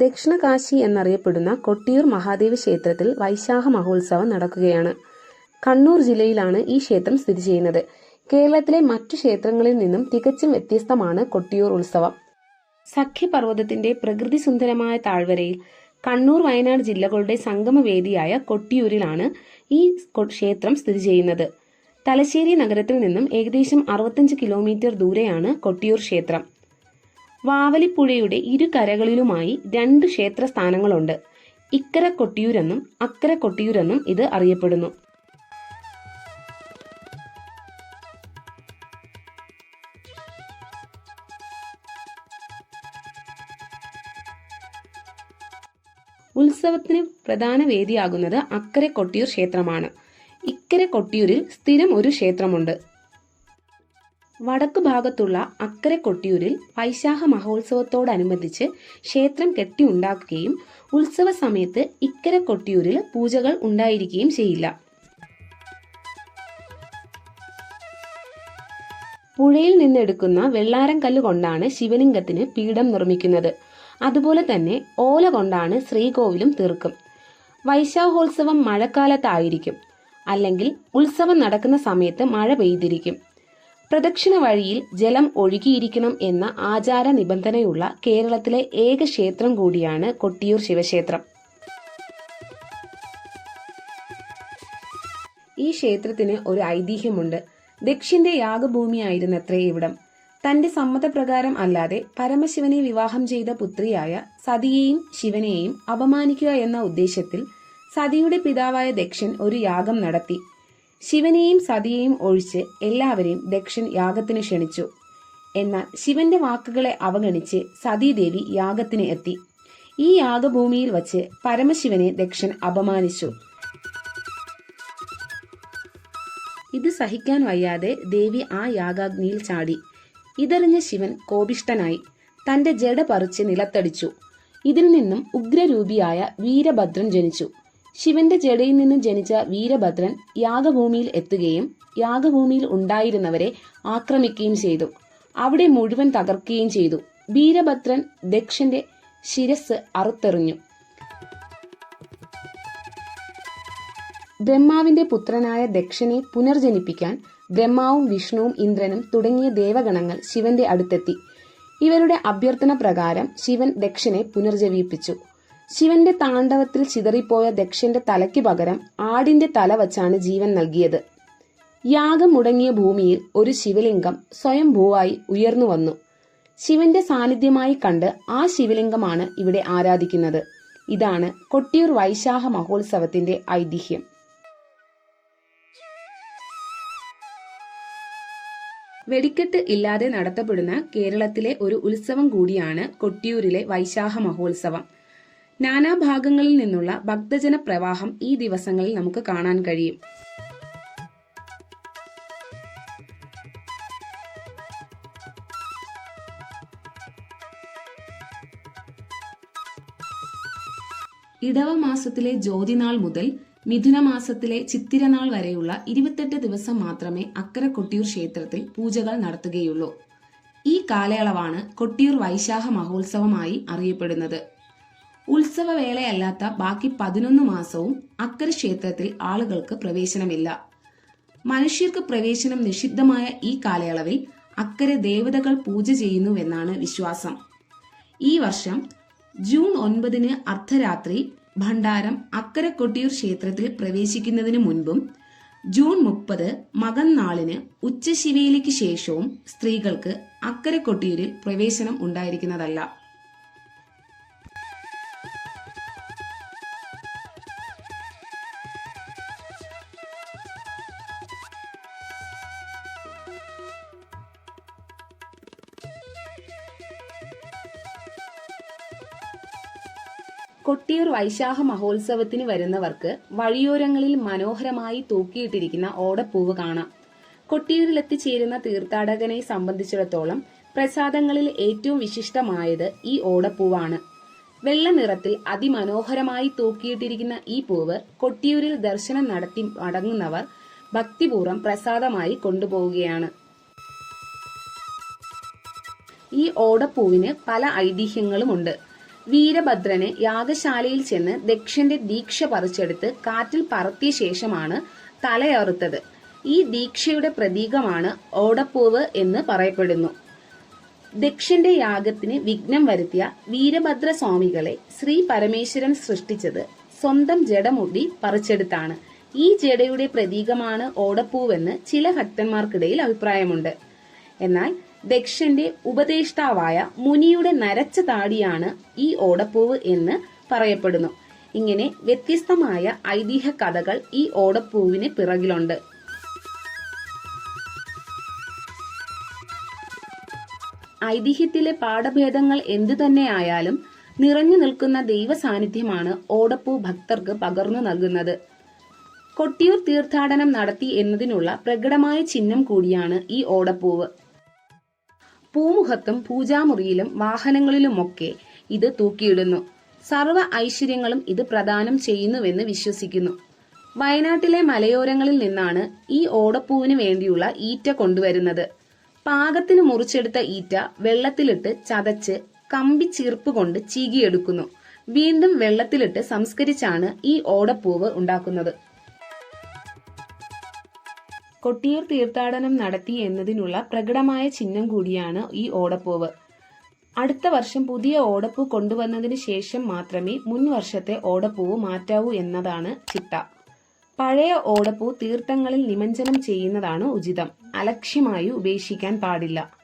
ദക്ഷിണകാശി എന്നറിയപ്പെടുന്ന കൊട്ടിയൂർ മഹാദേവ് ക്ഷേത്രത്തിൽ വൈശാഖ മഹോത്സവം നടക്കുകയാണ്. കണ്ണൂർ ജില്ലയിലാണ് ഈ ക്ഷേത്രം സ്ഥിതി ചെയ്യുന്നത്. കേരളത്തിലെ മറ്റു ക്ഷേത്രങ്ങളിൽ നിന്നും തികച്ചും വ്യത്യസ്തമാണ് കൊട്ടിയൂർ ഉത്സവം. സഖ്യപർവതത്തിന്റെ പ്രകൃതി സുന്ദരമായ താഴ്വരയിൽ കണ്ണൂർ വയനാട് ജില്ലകളുടെ സംഗമവേദിയായ കൊട്ടിയൂരിലാണ് ഈ ക്ഷേത്രം സ്ഥിതി ചെയ്യുന്നത്. തലശ്ശേരി നഗരത്തിൽ നിന്നും ഏകദേശം അറുപത്തഞ്ച് കിലോമീറ്റർ ദൂരെയാണ് കൊട്ടിയൂർ ക്ഷേത്രം. വാവലിപ്പുഴയുടെ ഇരു കരകളിലുമായി രണ്ട് ക്ഷേത്ര സ്ഥാനങ്ങളുണ്ട് ഇക്കര കൊട്ടിയൂരെന്നും അക്കര കൊട്ടിയൂരെന്നും ഇത് അറിയപ്പെടുന്നു. ഉത്സവത്തിന് പ്രധാന വേദിയാകുന്നത് അക്കരെ കൊട്ടിയൂർ ക്ഷേത്രമാണ്. ഇക്കരെ കൊട്ടിയൂരിൽ സ്ഥിരം ഒരു ക്ഷേത്രമുണ്ട്. വടക്കു ഭാഗത്തുള്ള അക്കരെ കൊട്ടിയൂരിൽ വൈശാഖ മഹോത്സവത്തോടനുബന്ധിച്ച് ക്ഷേത്രം കെട്ടിയുണ്ടാക്കുകയും ഉത്സവ സമയത്ത് ഇക്കരെ കൊട്ടിയൂരിൽ പൂജകൾ ഉണ്ടായിരിക്കുകയും ചെയ്യില്ല. പുഴയിൽ നിന്നെടുക്കുന്ന വെള്ളാരം കല്ല് കൊണ്ടാണ് ശിവലിംഗത്തിന് പീഠം നിർമ്മിക്കുന്നത്. അതുപോലെ തന്നെ ഓല കൊണ്ടാണ് ശ്രീകോവിലും തീർക്കും. വൈശാഖോത്സവം മഴക്കാലത്തായിരിക്കും. അല്ലെങ്കിൽ ഉത്സവം നടക്കുന്ന സമയത്ത് മഴ പെയ്തിരിക്കും. പ്രദക്ഷിണ വഴിയിൽ ജലം ഒഴുകിയിരിക്കണം എന്ന ആചാര നിബന്ധനയുള്ള കേരളത്തിലെ ഏക ക്ഷേത്രം കൂടിയാണ് കൊട്ടിയൂർ ശിവക്ഷേത്രം. ഈ ക്ഷേത്രത്തിന് ഒരു ഐതിഹ്യമുണ്ട്. ദക്ഷിന്റെ യാഗഭൂമിയായിരുന്നത്രേ ഇവിടം. തന്റെ സമ്മതപ്രകാരം അല്ലാതെ പരമശിവനെ വിവാഹം ചെയ്ത പുത്രിയായ സതിയെയും ശിവനെയും അപമാനിക്കുക എന്ന ഉദ്ദേശത്തിൽ സതിയുടെ പിതാവായ ദക്ഷൻ ഒരു യാഗം നടത്തി. ശിവനെയും സതിയെയും ഒഴിച്ച് എല്ലാവരെയും ദക്ഷൻ യാഗത്തിന് ക്ഷണിച്ചു. എന്നാൽ ശിവന്റെ വാക്കുകളെ അവഗണിച്ച് സതീദേവി യാഗത്തിന് എത്തി. ഈ യാഗഭൂമിയിൽ വച്ച് പരമശിവനെ ദക്ഷൻ അപമാനിച്ചു. ഇത് സഹിക്കാൻ വയ്യാതെ ദേവി ആ യാഗാഗ്നിയിൽ ചാടി. ഇതറിഞ്ഞ ശിവൻ കോപിഷ്ടനായി തന്റെ ജട പറിച്ച് നിലത്തടിച്ചു. ഇതിൽ നിന്നും ഉഗ്രരൂപിയായ വീരഭദ്രൻ ജനിച്ചു. ശിവന്റെ ജടയിൽ നിന്ന് ജനിച്ച വീരഭദ്രൻ യാഗഭൂമിയിൽ എത്തുകയും യാഗഭൂമിയിൽ ഉണ്ടായിരുന്നവരെ ആക്രമിക്കുകയും ചെയ്തു. അവിടെ മുഴുവൻ തകർക്കുകയും ചെയ്തു. വീരഭദ്രൻ ദക്ഷന്റെ ശിരസ് അറുത്തെറിഞ്ഞു. ബ്രഹ്മാവിന്റെ പുത്രനായ ദക്ഷനെ പുനർജനിപ്പിക്കാൻ ബ്രഹ്മാവും വിഷ്ണുവും ഇന്ദ്രനും തുടങ്ങിയ ദേവഗണങ്ങൾ ശിവന്റെ അടുത്തെത്തി. ഇവരുടെ അഭ്യർത്ഥന പ്രകാരം ശിവൻ ദക്ഷനെ പുനർജീവിപ്പിച്ചു. ശിവന്റെ താണ്ഡവത്തിൽ ചിതറിപ്പോയ ദക്ഷന്റെ തലയ്ക്ക് പകരം ആടിന്റെ തല വച്ചാണ് ജീവൻ നൽകിയത്. യാഗം മുടങ്ങിയ ഭൂമിയിൽ ഒരു ശിവലിംഗം സ്വയം ഭൂവായി ഉയർന്നു വന്നു. ശിവന്റെ സാന്നിധ്യമായി കണ്ട് ആ ശിവലിംഗമാണ് ഇവിടെ ആരാധിക്കുന്നത്. ഇതാണ് കൊട്ടിയൂർ വൈശാഖ മഹോത്സവത്തിന്റെ ഐതിഹ്യം. വെടിക്കെട്ട് ഇല്ലാതെ നടത്തപ്പെടുന്ന കേരളത്തിലെ ഒരു ഉത്സവം കൂടിയാണ് കൊട്ടിയൂരിലെ വൈശാഖ മഹോത്സവം. നാനാഭാഗങ്ങളിൽ നിന്നുള്ള ഭക്തജന പ്രവാഹം ഈ ദിവസങ്ങളിൽ നമുക്ക് കാണാൻ കഴിയും. ഇടവ മാസത്തിലെ ജ്യോതിനാൾ മുതൽ മിഥുന മാസത്തിലെ ചിത്തിരനാൾ വരെയുള്ള ഇരുപത്തെട്ട് ദിവസം മാത്രമേ അക്കര കൊട്ടിയൂർ ക്ഷേത്രത്തിൽ പൂജകൾ നടത്തുകയുള്ളൂ. ഈ കാലയളവാണ് കൊട്ടിയൂർ വൈശാഖ മഹോത്സവമായി അറിയപ്പെടുന്നത്. ഉത്സവവേളയല്ലാത്ത ബാക്കി പതിനൊന്ന് മാസവും അക്കര ക്ഷേത്രത്തിൽ ആളുകൾക്ക് പ്രവേശനമില്ല. മനുഷ്യർക്ക് പ്രവേശനം നിഷിദ്ധമായ ഈ കാലയളവിൽ അക്കരെ ദേവതകൾ പൂജ ചെയ്യുന്നുവെന്നാണ് വിശ്വാസം. ഈ വർഷം ജൂൺ ഒൻപതിന് അർദ്ധരാത്രി ഭണ്ഡാരം അക്കര കൊട്ടിയൂർ ക്ഷേത്രത്തിൽ പ്രവേശിക്കുന്നതിന് മുൻപും ജൂൺ മുപ്പത് മകൻ നാളിന് ഉച്ചശിവേലിക്ക് ശേഷവും സ്ത്രീകൾക്ക് അക്കരെ കൊട്ടിയൂരിൽ പ്രവേശനം ഉണ്ടായിരിക്കുന്നതല്ല. കൊട്ടിയൂർ വൈശാഖ മഹോത്സവത്തിന് വരുന്നവർക്ക് വഴിയോരങ്ങളിൽ മനോഹരമായി തൂക്കിയിട്ടിരിക്കുന്ന ഓടപ്പൂവ് കാണാം. കൊട്ടിയൂരിൽ എത്തിച്ചേരുന്ന തീർത്ഥാടകനെ സംബന്ധിച്ചിടത്തോളം പ്രസാദങ്ങളിൽ ഏറ്റവും വിശിഷ്ടമായത് ഈ ഓടപ്പൂവാണ്. വെള്ള നിറത്തിൽ അതിമനോഹരമായി തൂക്കിയിട്ടിരിക്കുന്ന ഈ പൂവ് കൊട്ടിയൂരിൽ ദർശനം നടത്തി മടങ്ങുന്നവർ ഭക്തിപൂർവം പ്രസാദമായി കൊണ്ടുപോവുകയാണ്. ഈ ഓടപ്പൂവിന് പല ഐതിഹ്യങ്ങളുമുണ്ട്. വീരഭദ്രന് യാഗശാലയിൽ ചെന്ന് ദക്ഷന്റെ ദീക്ഷ പറിച്ചെടുത്ത് കാറ്റിൽ പറത്തിയ ശേഷമാണ് തലയറുത്തത്. ഈ ദീക്ഷയുടെ പ്രതീകമാണ് ഓടപ്പൂവ് എന്ന് പറയപ്പെടുന്നു. ദക്ഷന്റെ യാഗത്തിന് വിഘ്നം വരുത്തിയ വീരഭദ്ര സ്വാമികളെ ശ്രീ പരമേശ്വരൻ സൃഷ്ടിച്ചത് സ്വന്തം ജഡമുടി പറിച്ചെടുത്താണ്. ഈ ജഡയുടെ പ്രതീകമാണ് ഓടപ്പൂവെന്ന് ചില ഭക്തന്മാർക്കിടയിൽ അഭിപ്രായമുണ്ട്. എന്നാൽ ദക്ഷന്റെ ഉപദേഷ്ടാവായ മുനിയുടെ നരച്ച താടിയാണ് ഈ ഓടപ്പൂവ് എന്ന് പറയപ്പെടുന്നു. ഇങ്ങനെ വ്യത്യസ്തമായ ഐതിഹ്യ കഥകൾ ഈ ഓടപ്പൂവിന് പിറകിലുണ്ട്. ഐതിഹ്യത്തിലെ പാഠഭേദങ്ങൾ എന്തു തന്നെയായാലും നിറഞ്ഞു നിൽക്കുന്ന ദൈവ സാന്നിധ്യമാണ് ഓടപ്പൂ ഭക്തർക്ക് പകർന്നു നൽകുന്നത്. കൊട്ടിയൂർ തീർത്ഥാടനം നടത്തി എന്നതിനുള്ള പ്രകടമായ ചിഹ്നം കൂടിയാണ് ഈ ഓടപ്പൂവ്. പൂമുഖത്തും പൂജാമുറിയിലും വാഹനങ്ങളിലുമൊക്കെ ഇത് തൂക്കിയിടുന്നു. സർവ ഐശ്വര്യങ്ങളും ഇത് പ്രദാനം ചെയ്യുന്നുവെന്ന് വിശ്വസിക്കുന്നു. വയനാട്ടിലെ മലയോരങ്ങളിൽ നിന്നാണ് ഈ ഓടപ്പൂവിന് വേണ്ടിയുള്ള ഈറ്റ കൊണ്ടുവരുന്നത്. പാകത്തിന് മുറിച്ചെടുത്ത ഈറ്റ വെള്ളത്തിലിട്ട് ചതച്ച് കമ്പി ചീർപ്പ് കൊണ്ട് ചീകിയെടുക്കുന്നു. വീണ്ടും വെള്ളത്തിലിട്ട് സംസ്കരിച്ചാണ് ഈ ഓടപ്പൂവ് ഉണ്ടാക്കുന്നത്. കൊട്ടിയൂർ തീർത്ഥാടനം നടത്തി എന്നതിനുള്ള പ്രകടമായ ചിഹ്നം കൂടിയാണ് ഈ ഓടപ്പൂവ്. അടുത്ത വർഷം പുതിയ ഓടപ്പൂ കൊണ്ടുവന്നതിന് ശേഷം മാത്രമേ മുൻ വർഷത്തെ ഓടപ്പൂവ് മാറ്റാവൂ എന്നതാണ് ചിട്ട. പഴയ ഓടപ്പൂ തീർത്ഥങ്ങളിൽ നിമഞ്ജനം ചെയ്യുന്നതാണ് ഉചിതം. അലക്ഷ്യമായി ഉപേക്ഷിക്കാൻ പാടില്ല.